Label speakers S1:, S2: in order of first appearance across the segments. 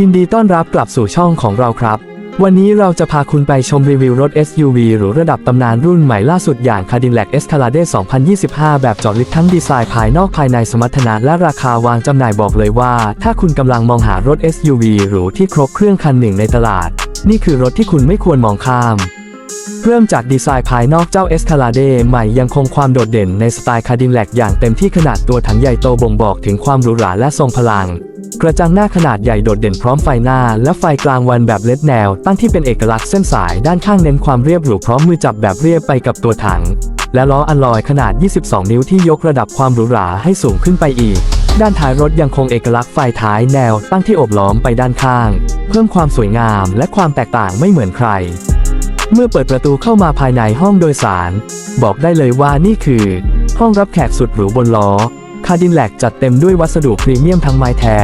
S1: ยินดีต้อนรับกลับสู่ช่องของเราครับ วันนี้เราจะพาคุณไปชมรีวิวรถ SUV หรูระดับตำนานรุ่นใหม่ล่าสุดอย่าง Cadillac Escalade 2025 แบบจอดลึกทั้งดีไซน์ภายนอกภายในสมรรถนะและราคาวางจำหน่ายบอกเลยว่า ถ้าคุณกำลังมองหารถ SUV หรูที่ครบเครื่องคันหนึ่งในตลาด นี่คือรถที่คุณไม่ควรมองข้ามเริ่มจากดีไซน์ภายนอกเจ้า Escalade ใหม่ยังคงความโดดเด่นในสไตล์ Cadillac อย่างเต็มที่ขนาดตัวถังใหญ่โตบ่งบอกถึงความหรูหราและทรงพลัง กระจังหน้าขนาดใหญ่โดดเด่นพร้อมไฟหน้า และไฟกลางวันแบบเลดแนว ตั้งที่เป็นเอกลักษณ์เส้นสายด้านข้างเน้นความเรียบหรูพร้อมมือจับแบบเรียบไปกับตัวถัง และล้ออัลลอยขนาด 22 นิ้วที่ยกระดับความหรูหราให้สูงขึ้นไปอีก ด้านท้ายรถยังคงเอกลักษณ์ไฟท้ายแนว ตั้งที่โอบล้อมไปด้านข้าง เพิ่มความสวยงามและความแตกต่างไม่เหมือนใคร เมื่อเปิดประตูเข้ามาภายในห้องโดยสาร บอกได้เลยว่านี่คือ ห้องรับแขกสุดหรูบนล้อ คาดินแลกจัดเต็มด้วยวัสดุพรีเมียมทั้งไม้แท้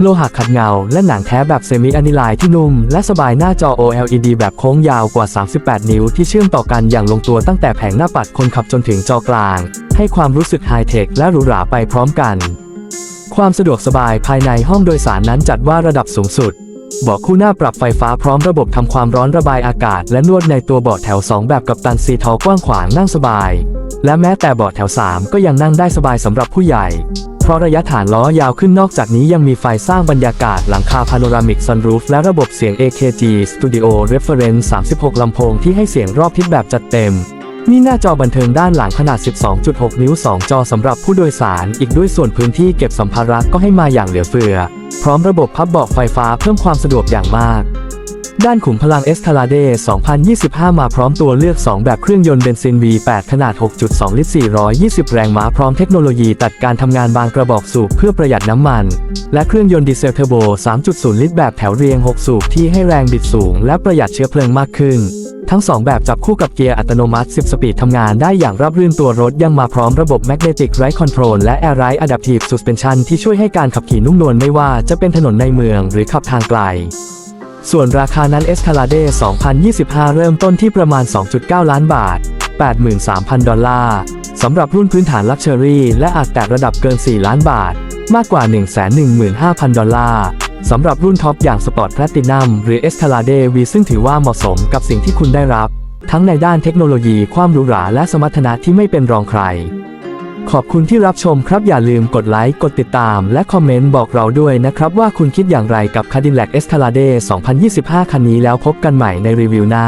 S1: โลหะขัดเงา และหนังแท้แบบเซมิอะนิไลที่นุ่ม และสบายหน้าจอ OLED แบบโค้งยาวกว่า 38 นิ้วที่เชื่อมต่อกันอย่างลงตัวตั้งแต่แผงหน้าปัดคนขับจนถึงจอกลาง ให้ความรู้สึกไฮเทคและหรูหราไปพร้อมกัน ความสะดวกสบายภายในห้องโดยสารนั้นจัดว่าระดับสูงสุด เบาะคู่หน้าปรับไฟฟ้าพร้อมระบบทำความร้อนระบายอากาศ และนวดในตัวเบาะแถว 2 แบบกับตันซีทอกว้างขวางนั่งสบาย และแม้แต่เบาะแถว 3 ก็ยังนั่งได้สบายสำหรับผู้ใหญ่ เพราะระยะฐานล้อยาวขึ้นนอกจากนี้ยังมีไฟสร้างบรรยากาศหลังคาพาโนรามิกซันรูฟและระบบเสียง AKG Studio Reference 36 ลำโพงที่ให้เสียงรอบทิศแบบจัดเต็ม มีหน้าจอบันเทิงด้านหลังขนาด 12.6 นิ้ว 2 จอสำหรับผู้โดยสาร อีกด้วยส่วนพื้นที่เก็บสัมภาระก็ให้มาอย่างเหลือเฟือ พร้อมระบบพับเบาะไฟฟ้าเพิ่มความสะดวกอย่างมากด้านขุมพลัง Escalade 2025 มาพร้อมตัวเลือก 2 แบบเครื่องยนต์เบนซิน V8 ขนาด 6.2 ลิตร 420 แรงม้า พร้อมเทคโนโลยีตัดการทำงานบางกระบอกสูบเพื่อประหยัดน้ำมัน และเครื่องยนต์ดีเซลเทอร์โบ 3.0 ลิตรแบบแถวเรียง 6 สูบที่ให้แรงบิดสูง และประหยัดเชื้อเพลิงมากขึ้น ทั้ง 2 แบบจับคู่กับเกียร์อัตโนมัติ 10 สปีดทำงานได้อย่างราบรื่นตัวรถยังมาพร้อมระบบ Magnetic Ride Control และ Air Ride Adaptive Suspension ที่ช่วยให้การขับขี่นุ่มนวลไม่ว่าจะเป็นถนนในเมืองหรือขับทางไกล ส่วนราคานั้น Escalade 2025 เริ่มต้นที่ประมาณ 2.9 ล้านบาท 83,000 ดอลลาร์สำหรับรุ่นพื้นฐาน Luxury และอาจแตะระดับเกิน 4 ล้านบาท มากกว่า 115,000 ดอลลาร์ สำหรับรุ่นท็อปอย่าง Sport Platinum หรือ Escalade V ซึ่งถือว่าเหมาะสมกับสิ่งที่คุณได้รับ ทั้งในด้านเทคโนโลยีความหรูหราและสมรรถนะที่ไม่เป็นรองใคร ขอบคุณที่รับชมครับอย่าลืมกดไลค์กดติดตาม และคอมเมนต์บอกเราด้วยนะครับ ว่าคุณคิดอย่างไรกับ Cadillac Escalade 2025 คันนี้แล้วพบกันใหม่ในรีวิวหน้า